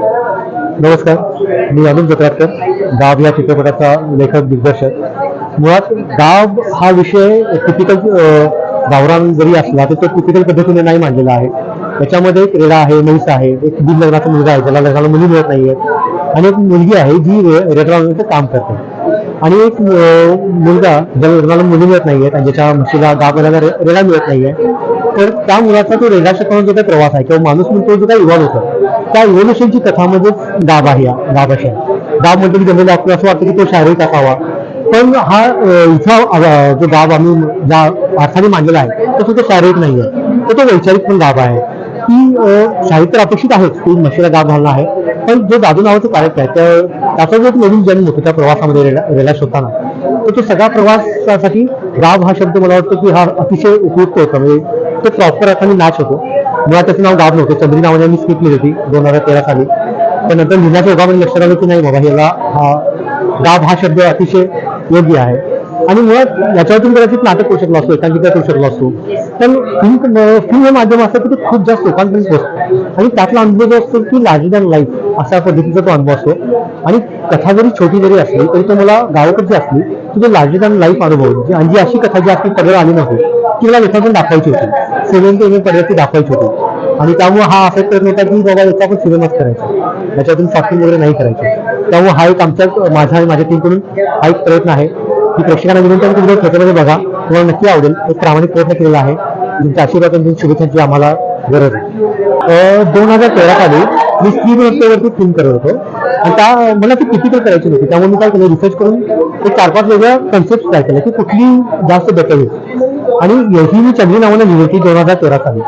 नमस्कार. मी अनिल जत्राटकर गाव या चित्रपटाचा लेखक दिग्दर्शक. मुळात गाव हा विषय टिपिकल गावरान जरी असला तर तो टिपिकल पद्धतीने नाही मांडलेला आहे. त्याच्यामध्ये एक रेडा आहे म्हैस आहे एक बिन लग्नाचा मुलगा आहे ज्याला लग्नाला मुली मिळत नाहीये आणि एक मुलगी आहे जी रे- काम करते. आणि एक मुलगा ज्याला लग्नाला मुली मिळत नाहीये ज्याच्या म्हशीला गाव बनायला रे- रेडा मिळत नाहीये तर त्या मुलाचा तो रेडा शिकवून जो काही प्रवास आहे किंवा माणूस म्हणतो जो काही इव्हॉल्व होतो त्या इव्होल्युशनची कथामध्ये म्हणजे आहे या गाभ दाब गाभ की जनरली आपल्याला असं वाटतं की तो शारीरिक असावा. पण हा इथं जो दाब आम्ही ज्या अर्थाने मांडलेला आहे तो सुद्धा शारीरिक नाही आहे तर तो वैचारिक पण दाब आहे. ती साहित्य अपेक्षित आहेच की म्हशीला गाभ घालणं आहे. पण जो दादू नावाचं कार्यक्रम आहे त्या- त्याचा जो नवीन जन्म होतो त्या प्रवासामध्ये रिलॅक्स होताना तर तो सगळ्या प्रवासासाठी गाव हा शब्द मला वाटतो की हा अतिशय उपयुक्त होता. म्हणजे तो प्रॉपर अर्थाने नाच होतो. मुळात त्याचं नाव गाव नव्हतं. चंद्री नावाने मी स्क्रिप्ट लिहिली होती दोन हजार तेरा साली. पण नंतर लिहिण्याच्या योगामध्ये लक्षात आलं की नाही बाबा ह्याला हा गाभ हा शब्द अतिशय योग्य आहे. आणि मुळात याच्यावरतून कदाचित नाटक करू शकलो असतो एकांकिका करू शकलो असतो. पण फिल्म फिल्म हे माध्यम असतं की ते खूप जास्त लोकांपर्यंत पोहोचतं. आणि त्यातला अनुभव जो असतो की लार्जर दॅन लाईफ अशा पद्धतीचा तो अनुभव असतो. आणि कथा जरी छोटी जरी असली तरी तो मला गावाकडची असली की तो लार्जर दॅन लाईफ अनुभव जी- आणि जी अशी कथा जी आपली पदर आली नव्हती ती मला लोकांपर्यंत दाखवायची होती. सेवन ते एम पदर दाखवायची होती. आणि त्यामुळे हा असा प्रयत्न होता की बाबा याचा आपण सिनेमाच करायचा. त्याच्यातून शॉपिंग वगैरे नाही करायचं. त्यामुळे हा एक आमच्या माझा आणि माझ्या टीमकडून हा एक प्रयत्न आहे. की प्रेक्षकांना विनंती आहे तुम्ही थिएटरमध्ये बघा. तुम्हाला नक्की आवडेल एक प्रामाणिक प्रयत्न केलेला आहे. तुमच्या आशीर्वाद आणि शुभेच्छांची आम्हाला गरज आहे. दोन हजार तेरा साली मी स्त्री फिल्म करत होतो. आणि त्या मला ती टिपिकल करायची नव्हती. त्यामुळे मी काय केलं रिसर्च करून एक चार पाच वेगळ्या कन्सेप्ट काय केल्या की कुठली जास्त बेटर होईल. आणि ही मी चंद्री नावाने लिहिली होती दोन हजार तेरा साली.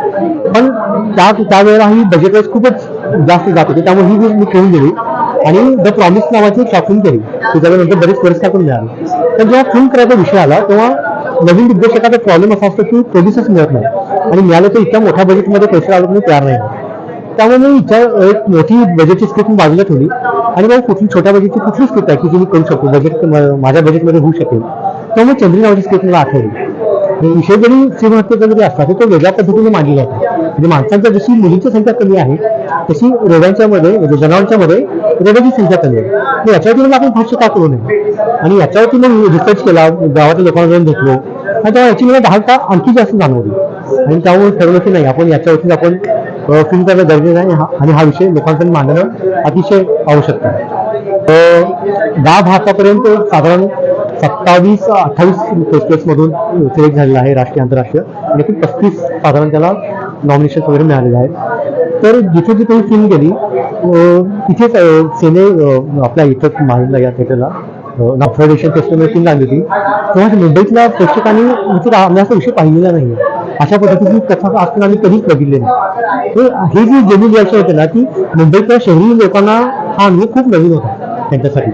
पण त्या त्यावेळेला ही बजेट वाईज खूपच जास्त जात होती. त्यामुळे ही मी ठेवून दिली. आणि द प्रॉमिस नावाची एक शॉपिंग केली. त्याच्यानंतर बरेच पुरस्कार पण मिळाले. तर जेव्हा फिल्म करायचा विषय आला तेव्हा नवीन दिग्दर्शकाचा प्रॉब्लेम असा असतो की प्रोड्युसर्स मिळत नाही. आणि मिळालं तर इतक्या मोठ्या बजेटमध्ये पैसे लागत नाही तयार नाही. त्यामुळे मी विचार एक मोठी बजेटची स्क्रिप्ट बाजूला ठेवली. आणि मग कुठली छोट्या बजेटची कुठली स्क्रिप्ट आहे की जी मी करू शकतो? बजेट माझ्या बजेटमध्ये होऊ शकेल. त्यामुळे चंद्री नावाची स्क्रिप्ट मला आठवली. विषय जरी श्रीमहत्तेचा जरी असला तरी तो वेगळ्या पद्धतीने मांडलेला आहे म्हणजे माणसांच्या जशी मुलींची संख्या कमी आहे तशी रोगांच्या मध्ये म्हणजे जनावरांच्या मध्ये रेड्याची संख्या कमी आहे. मग याच्यावरती मग आपण भाष्य का करू नये? आणि याच्यावरती मग रिसर्च केला गावातल्या लोकांना जाऊन भेटलो. आणि तेव्हा याची मला दहा आणखी जास्त जाणवली. आणि त्यामुळे ठरवलं की नाही आपण याच्यावरती आपण फिल्म करणं गरजेचं आहे. हा- आणि हा विषय लोकांपर्यंत मांडणं अतिशय आवश्यक आहे. दहा भारतापर्यंत साधारण सत्तावीस अठ्ठावीस फेस्टिवल्स सिलेक्ट झालेला आहे राष्ट्रीय आंतरराष्ट्रीय. आणि एकूण पस्तीस साधारण त्याला नॉमिनेशन वगैरे मिळालेले आहेत. तर जिथे जिथे ही फिल्म गेली तिथेच सेने आपल्या इथं माहिला या थिएटरला. फेडरेशन फेस्टिवल फिल्म लागली होती. तेव्हा मुंबईतल्या प्रेक्षकांनी इथे आम्ही असा विषय पाहिलेला नाही अशा पद्धतीची कथा असताना आम्ही कधीच बघितले नाही. हे- जी जेनी रिॲक्शन होते ना ती मुंबईतल्या शहरी लोकांना हा अनुभव खूप नवीन होता त्यांच्यासाठी.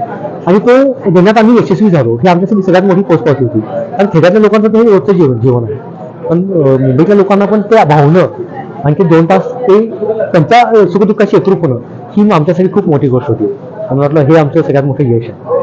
आणि तो देण्यात आम्ही यशस्वी झालो. ही आमच्यासाठी सगळ्यात मोठी पोस्ट पाहिजे होती. आणि खेड्यातल्या लोकांचं ते रोजचं जीवन जीवन आहे. पण मुंबईतल्या लोकांना पण ते भावनं आणखी दोन तास ते त्यांच्या सुखदुःखाशी एकरूप होणं ही आमच्यासाठी खूप मोठी गोष्ट होती. आणि म्हटलं हे आमचं सगळ्यात मोठं यश आहे.